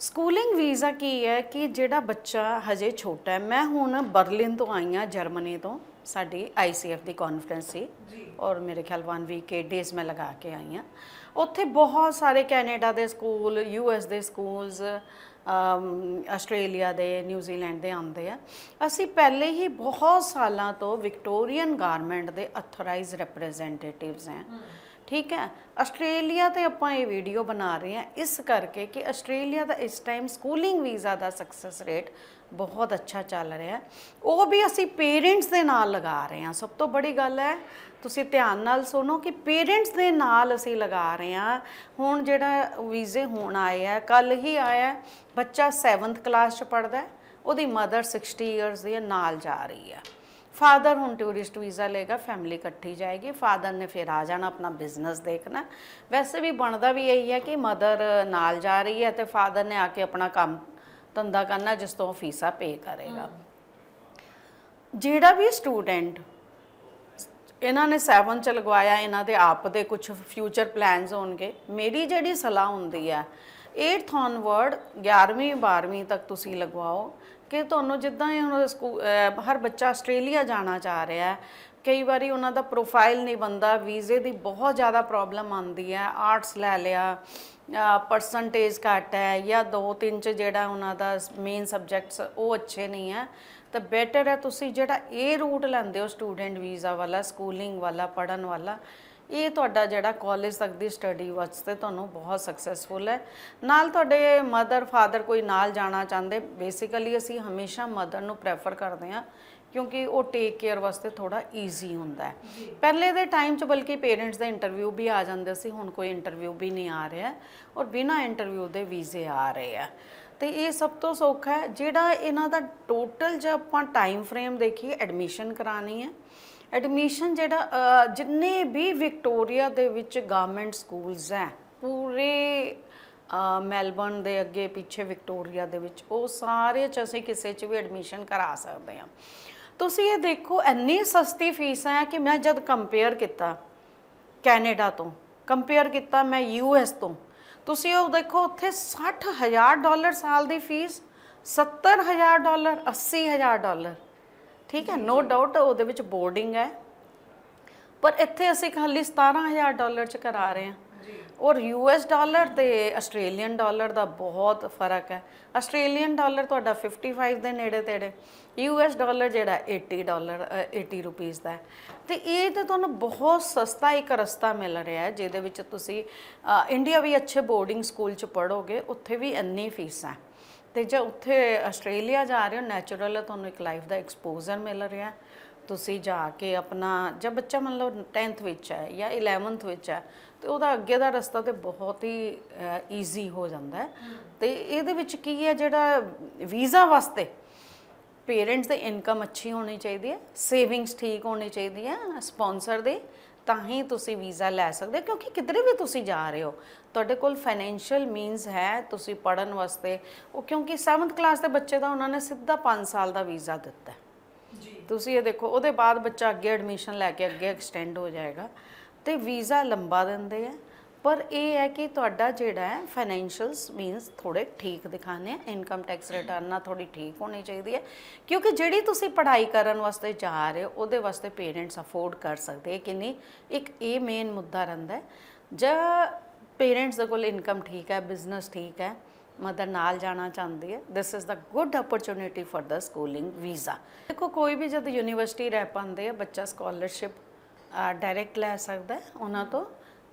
Schooling visa ਕੀ ਹੈ ਕਿ ਜਿਹੜਾ ਬੱਚਾ ਹਜੇ ਛੋਟਾ ਹੈ? ਮੈਂ ਹੁਣ ਬਰਲਿਨ ਤੋਂ ਆਈ ਹਾਂ ਜਰਮਨੀ ਤੋਂ। ਸਾਡੀ ਆਈਸੀਐਫ ਦੀ ਕਾਨਫਰੰਸ ਸੀ। ਔਰ ਮੇਰੇ ਖਿਆਲ 1 ਵੀਕ 8 ਡੇਜ਼ ਮੈਂ ਲਗਾ ਕੇ ਆਈ ਹਾਂ। ਉੱਥੇ ਬਹੁਤ ਸਾਰੇ ਕੈਨੇਡਾ ਦੇ ਸਕੂਲ ਯੂਐਸ ਦੇ ਸਕੂਲਸ ਆਸਟ੍ਰੇਲੀਆ ਦੇ ਨਿਊਜ਼ੀਲੈਂਡ ਦੇ ਆਉਂਦੇ ਆ। ਅਸੀਂ ਪਹਿਲੇ ਹੀ ਬਹੁਤ ਸਾਲਾਂ ਤੋਂ ਵਿਕਟੋਰੀਅਨ ਗਾਰਮੈਂਟ ਦੇ ਅਥੋਰਾਈਜ਼ ਰਿਪਰੈਜ਼ੈਂਟੇਟਿਵਸ ਹਾਂ। ਠੀਕ ਹੈ? ਆਸਟ੍ਰੇਲੀਆ ਤੇ ਆਪਾਂ ਇਹ ਵੀਡੀਓ ਬਣਾ ਰਹੇ ਹਾਂ ਇਸ ਕਰਕੇ ਕਿ ਆਸਟ੍ਰੇਲੀਆ ਦਾ ਇਸ ਟਾਈਮ ਸਕੂਲਿੰਗ ਵੀਜ਼ਾ ਦਾ ਸਕਸੈਸ ਰੇਟ ਬਹੁਤ ਅੱਛਾ ਚੱਲ ਰਿਹਾ ਉਹ ਵੀ ਅਸੀਂ ਪੇਰੈਂਟਸ ਦੇ ਨਾਲ ਲਗਾ ਰਹੇ ਹਾਂ। ਸਭ ਤੋਂ ਬੜੀ ਗੱਲ ਹੈ ਤੁਸੀਂ ਧਿਆਨ ਨਾਲ ਸੁਣੋ ਕਿ ਪੇਰੈਂਟਸ ਦੇ ਨਾਲ ਅਸੀਂ ਲਗਾ ਰਹੇ ਹਾਂ। ਹੁਣ ਜਿਹੜਾ ਵੀਜ਼ੇ ਹੁਣ ਆਏ ਆ ਕੱਲ ਹੀ ਆਇਆ ਬੱਚਾ 7th ਕਲਾਸ ਚ ਪੜਦਾ ਉਹਦੀ ਮਦਰ 60 ਇਅਰਸ ਦੀ ਹੈ, ਨਾਲ ਜਾ ਰਹੀ ਹੈ। ਫਾਦਰ ਹੁਣ ਟੂਰਿਸਟ ਵੀਜ਼ਾ ਲੇਗਾ ਫੈਮਿਲੀ ਇਕੱਠੀ ਜਾਏਗੀ ਫਾਦਰ ਨੇ ਫਿਰ ਆ ਜਾਣਾ ਆਪਣਾ ਬਿਜ਼ਨਸ ਦੇਖਣਾ। ਵੈਸੇ ਵੀ ਬਣਦਾ ਵੀ ਇਹੀ ਹੈ ਕਿ ਮਦਰ ਨਾਲ ਜਾ ਰਹੀ ਹੈ ਤੇ ਫਾਦਰ ਨੇ ਆ ਕੇ ਆਪਣਾ ਕੰਮ ਧੰਦਾ ਕਰਨਾ ਜਿਸ ਤੋਂ ਫੀਸਾਂ ਪੇ ਕਰੇਗਾ। ਜਿਹੜਾ ਵੀ ਸਟੂਡੈਂਟ ਇਹਨਾਂ ਨੇ 7 ਚ ਲਗਵਾਇਆ ਇਹਨਾਂ ਦੇ ਆਪ ਦੇ ਕੁਝ ਫਿਊਚਰ ਪਲਾਨਸ ਹੋਣਗੇ। ਮੇਰੀ ਜਿਹੜੀ ਸਲਾਹ ਹੁੰਦੀ ਹੈ 8th ਔਨਵਰਡ 11ਵੀਂ 12ਵੀਂ ਤੱਕ ਤੁਸੀਂ ਲਗਵਾਓ। ਕਿ ਤੁਹਾਨੂੰ ਜਿੱਦਾਂ ਹੀ ਹੁਣ ਸਕੂ- ਅਹ ਹਰ ਬੱਚਾ ਆਸਟ੍ਰੇਲੀਆ ਜਾਣਾ ਚਾਹ ਰਿਹਾ ਹੈ, ਕਈ ਵਾਰੀ ਉਹਨਾਂ ਦਾ ਪ੍ਰੋਫਾਈਲ ਨਹੀਂ ਬੰਦਾ ਵੀਜ਼ੇ ਦੀ ਬਹੁਤ ਜ਼ਿਆਦਾ ਪ੍ਰੋਬਲਮ ਆਉਂਦੀ ਹੈ ਆਰਟਸ ਲੈ ਲਿਆ ਪਰਸੈਂਟੇਜ ਘੱਟ ਹੈ ਜਾਂ ਦੋ ਤਿੰਨ ਚ ਜਿਹੜਾ ਉਹਨਾਂ ਦਾ ਮੇਨ ਸਬਜੈਕਟਸ ਉਹ ਅੱਛੇ ਨਹੀਂ ਹੈ, ਤਾਂ ਬੈਟਰ ਹੈ ਤੁਸੀਂ ਜਿਹੜਾ ਇਹ ਰੂਟ ਲੈਂਦੇ ਹੋ ਸਟੂਡੈਂਟ ਵੀਜ਼ਾ ਵਾਲਾ ਸਕੂਲਿੰਗ ਵਾਲਾ ਪੜਨ ਵਾਲਾ ਇਹ ਤੁਹਾਡਾ ਜਿਹੜਾ ਕਾਲਜ ਤੱਕ ਦੀ ਸਟੱਡੀ ਵਾਸਤੇ ਤੁਹਾਨੂੰ ਬਹੁਤ ਸਕਸੈਸਫੁਲ ਹੈ। ਨਾਲ ਤੁਹਾਡੇ ਮਦਰ ਫਾਦਰ ਕੋਈ ਨਾਲ ਜਾਣਾ ਚਾਹੁੰਦੇ ਬੇਸਿਕਲੀ ਅਸੀਂ ਹਮੇਸ਼ਾ ਮਦਰ ਨੂੰ ਪ੍ਰੈਫਰ ਕਰਦੇ ਹਾਂ ਕਿਉਂਕਿ ਉਹ ਟੇਕ ਕੇਅਰ ਵਾਸਤੇ ਥੋੜਾ ਈਜ਼ੀ ਹੁੰਦਾ ਹੈ। ਪਹਿਲੇ ਦੇ ਟਾਈਮ 'ਚ ਬਲਕਿ ਪੇਰੈਂਟਸ ਦਾ ਇੰਟਰਵਿਊ ਵੀ ਆ ਜਾਂਦੇ ਸੀ ਹੁਣ ਕੋਈ ਇੰਟਰਵਿਊ ਵੀ ਨਹੀਂ ਆ ਰਿਹਾ ਔਰ ਬਿਨਾਂ ਇੰਟਰਵਿਊ ਦੇ ਵੀਜ਼ੇ ਆ ਰਹੇ ਆ। ਤੇ ਇਹ ਸਭ ਤੋਂ ਸੌਖਾ ਹੈ ਜਿਹੜਾ ਇਹਨਾਂ ਦਾ ਟੋਟਲ ਜੇ ਆਪਾਂ ਟਾਈਮ ਫਰੇਮ ਦੇਖੀਏ ਐਡਮਿਸ਼ਨ ਕਰਾਣੀ ਹੈ। ਐਡਮਿਸ਼ਨ ਜਿਹੜਾ ਅ, ਜਿੰਨੇ ਵੀ ਵਿਕਟੋਰੀਆ ਦੇ ਵਿੱਚ ਗਵਰਨਮੈਂਟ ਸਕੂਲਸ ਹੈ ਪੂਰੇ ਅ, ਮੈਲਬਰਨ ਦੇ ਅੱਗੇ ਪਿੱਛੇ ਵਿਕਟੋਰੀਆ ਦੇ ਵਿੱਚ ਉਹ ਸਾਰੇ ਚ ਅਸੀਂ ਕਿਸੇ ਚ ਵੀ ਐਡਮਿਸ਼ਨ ਕਰਾ ਸਕਦੇ ਹਾਂ। ਤੁਸੀਂ ਇਹ ਦੇਖੋ ਇੰਨੀ ਸਸਤੀ ਫੀਸ ਹੈ ਕਿ ਮੈਂ ਜਦ ਕੰਪੇਅਰ ਕੀਤਾ ਕੈਨੇਡਾ ਤੋਂ ਕੰਪੇਅਰ ਕੀਤਾ ਮੈਂ ਯੂਐਸ ਤੋਂ ਤੁਸੀਂ ਉਹ ਦੇਖੋ ਉੱਥੇ 60000 ਡਾਲਰ ਸਾਲ ਦੀ ਫੀਸ 70000 ਡਾਲਰ 80000 ਡਾਲਰ। ਠੀਕ ਹੈ ਨੋ ਡਾਊਟ ਉਹਦੇ ਵਿੱਚ ਬੋਰਡਿੰਗ ਹੈ। ਪਰ ਇੱਥੇ ਅਸੀਂ ਖਾਲੀ 17000 ਡਾਲਰ ਚ ਕਰਾ ਰਹੇ ਹਾਂ। ਔਰ ਯੂਐਸ ਡਾਲਰ ਤੇ ਆਸਟ੍ਰੇਲੀਅਨ ਡਾਲਰ ਦਾ ਬਹੁਤ ਫ਼ਰਕ ਹੈ। ਆਸਟ੍ਰੇਲੀਅਨ ਡਾਲਰ ਤੁਹਾਡਾ 55 ਦੇ ਨੇੜੇ ਤੇੜੇ ਯੂਐਸ ਡਾਲਰ ਜਿਹੜਾ 80 ਡਾਲਰ ਅ, 80 ਰੁਪੀਸ ਦਾ ਹੈ। ਤੇ ਇਹ ਤੇ ਤੁਹਾਨੂੰ ਬਹੁਤ ਸਸਤਾ ਇੱਕ ਰਸਤਾ ਮਿਲ ਰਿਹਾ ਹੈ ਜਿਹਦੇ ਵਿੱਚ ਤੁਸੀਂ ਇੰਡੀਆ ਵੀ ਅੱਛੇ ਬੋਰਡਿੰਗ ਸਕੂਲ ਚ ਪੜੋਗੇ ਉੱਥੇ ਵੀ ਇੰਨੀ ਫੀਸਾਂ ਹੈ। ਤੇ ਜੇ ਉੱਥੇ ਆਸਟ੍ਰੇਲੀਆ ਜਾ ਰਹੇ ਹੋ ਨੈਚੁਰਲ ਤੁਹਾਨੂੰ ਇੱਕ ਲਾਈਫ ਦਾ ਐਕਸਪੋਜ਼ਰ ਮਿਲ ਰਿਹਾ। ਤੁਸੀਂ ਜਾ ਕੇ ਆਪਣਾ ਜਦ ਬੱਚਾ ਮੰਨ ਲਓ 10th ਵਿੱਚ ਹੈ ਜਾਂ 11th ਵਿੱਚ ਹੈ, ਤੇ ਉਹਦਾ ਅੱਗੇ ਦਾ ਰਸਤਾ ਤੇ ਬਹੁਤ ਹੀ ਈਜ਼ੀ ਹੋ ਜਾਂਦਾ ਹੈ। ਤੇ ਇਹਦੇ ਵਿੱਚ ਕੀ ਹੈ, ਜਿਹੜਾ ਵੀਜ਼ਾ ਵਾਸਤੇ ਪੇਰੈਂਟਸ ਦੀ ਇਨਕਮ ਅੱਛੀ ਹੋਣੀ ਚਾਹੀਦੀ ਹੈ ਸੇਵਿੰਗਸ ਠੀਕ ਹੋਣੀ ਚਾਹੀਦੀ ਹੈ ਸਪਾਂਸਰ ਦੇ ਤਾਂ ਹੀ ਤੁਸੀਂ ਵੀਜ਼ਾ ਲੈ ਸਕਦੇ ਹੋ ਕਿਉਂਕਿ ਕਿਧਰੇ ਵੀ ਤੁਸੀਂ ਜਾ ਰਹੇ ਹੋ ਤੁਹਾਡੇ ਕੋਲ ਫਾਈਨੈਂਸ਼ੀਅਲ ਮੀਨਸ ਹੈ ਤੁਸੀਂ ਪੜਨ ਵਾਸਤੇ। ਉਹ ਕਿਉਂਕਿ 7th ਕਲਾਸ ਦੇ ਬੱਚੇ ਦਾ ਉਹਨਾਂ ਨੇ ਸਿੱਧਾ 5 ਸਾਲ ਦਾ ਵੀਜ਼ਾ ਦਿੱਤਾ ਹੈ। ਤੁਸੀਂ ਇਹ ਦੇਖੋ ਉਹਦੇ ਬਾਅਦ ਬੱਚਾ ਅੱਗੇ ਐਡਮਿਸ਼ਨ ਲੈ ਕੇ ਅੱਗੇ ਐਕਸਟੈਂਡ ਹੋ ਜਾਏਗਾ ਤੇ ਵੀਜ਼ਾ ਲੰਬਾ ਦਿੰਦੇ ਆ ਪਰ ਇਹ ਹੈ ਕਿ ਤੁਹਾਡਾ ਜਿਹੜਾ ਹੈ ਫਾਈਨੈਂਸ਼ੀਅਲਸ ਮੀਨਸ ਥੋੜੇ ਠੀਕ ਦਿਖਾਣੇ ਆ। ਇਨਕਮ ਟੈਕਸ ਰਿਟਰਨ ਨਾਲ ਥੋੜੀ ਠੀਕ ਹੋਣੀ ਚਾਹੀਦੀ ਹੈ। ਕਿਉਂਕਿ ਜਿਹੜੀ ਤੁਸੀਂ ਪੜ੍ਹਾਈ ਕਰਨ ਵਾਸਤੇ ਜਾ ਰਹੇ ਹੋ, ਉਹਦੇ ਵਾਸਤੇ ਪੇਰੈਂਟਸ ਅਫੋਰਡ ਕਰ ਸਕਦੇ ਕਿ ਨਹੀਂ? ਇੱਕ ਇਹ ਮੇਨ ਮੁੱਦਾ ਰਹਿੰਦਾ ਹੈ। ਜਾਂ ਪੇਰੈਂਟਸ ਦੇ ਕੋਲ ਇਨਕਮ ਠੀਕ ਹੈ ਬਿਜ਼ਨਸ ਠੀਕ ਹੈ ਮਦਰ ਨਾਲ ਜਾਣਾ ਚਾਹੁੰਦੀ ਹੈ this is the good opportunity for the schooling visa ਦੇਖੋ, ਕੋਈ ਵੀ ਜਦ ਯੂਨੀਵਰਸਿਟੀ ਰਹਿ ਪਾਉਂਦੇ ਆ, ਬੱਚਾ ਸਕਾਲਰਸ਼ਿਪ ਡਾਇਰੈਕਟ ਲੈ ਸਕਦਾ ਉਹਨਾਂ ਤੋਂ।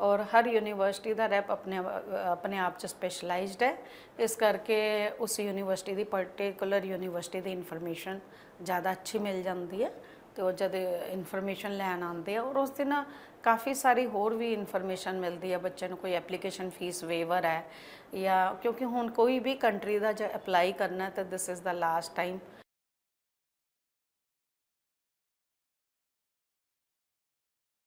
ਔਰ ਹਰ ਯੂਨੀਵਰਸਿਟੀ ਦਾ ਰੈਪ ਆਪਣੇ ਆਪਣੇ ਆਪ ਚ ਸਪੈਸ਼ਲਾਈਜ਼ਡ ਹੈ। ਇਸ ਕਰਕੇ ਉਸ ਯੂਨੀਵਰਸਿਟੀ ਦੀ ਪਾਰਟਿਕੂਲਰ ਯੂਨੀਵਰਸਿਟੀ ਦੀ ਇਨਫੋਰਮੇਸ਼ਨ ਜ਼ਿਆਦਾ ਅੱਛੀ ਮਿਲ ਜਾਂਦੀ ਹੈ ਤੇ ਉਹ ਜਦ ਇਨਫੋਰਮੇਸ਼ਨ ਲੈਣ ਆਉਂਦੇ ਆ ਔਰ ਉਸ ਦਿਨ ਕਾਫੀ ਸਾਰੀ ਹੋਰ ਵੀ ਇਨਫੋਰਮੇਸ਼ਨ ਮਿਲਦੀ ਹੈ। ਬੱਚੇ ਨੂੰ ਕੋਈ ਐਪਲੀਕੇਸ਼ਨ ਫੀਸ ਵੇਵਰ ਹੈ ਜਾਂ ਕਿਉਂਕਿ ਹੁਣ ਕੋਈ ਵੀ ਕੰਟਰੀ ਦਾ ਜੇ ਅਪਲਾਈ ਕਰਨਾ ਤਾਂ this is the last time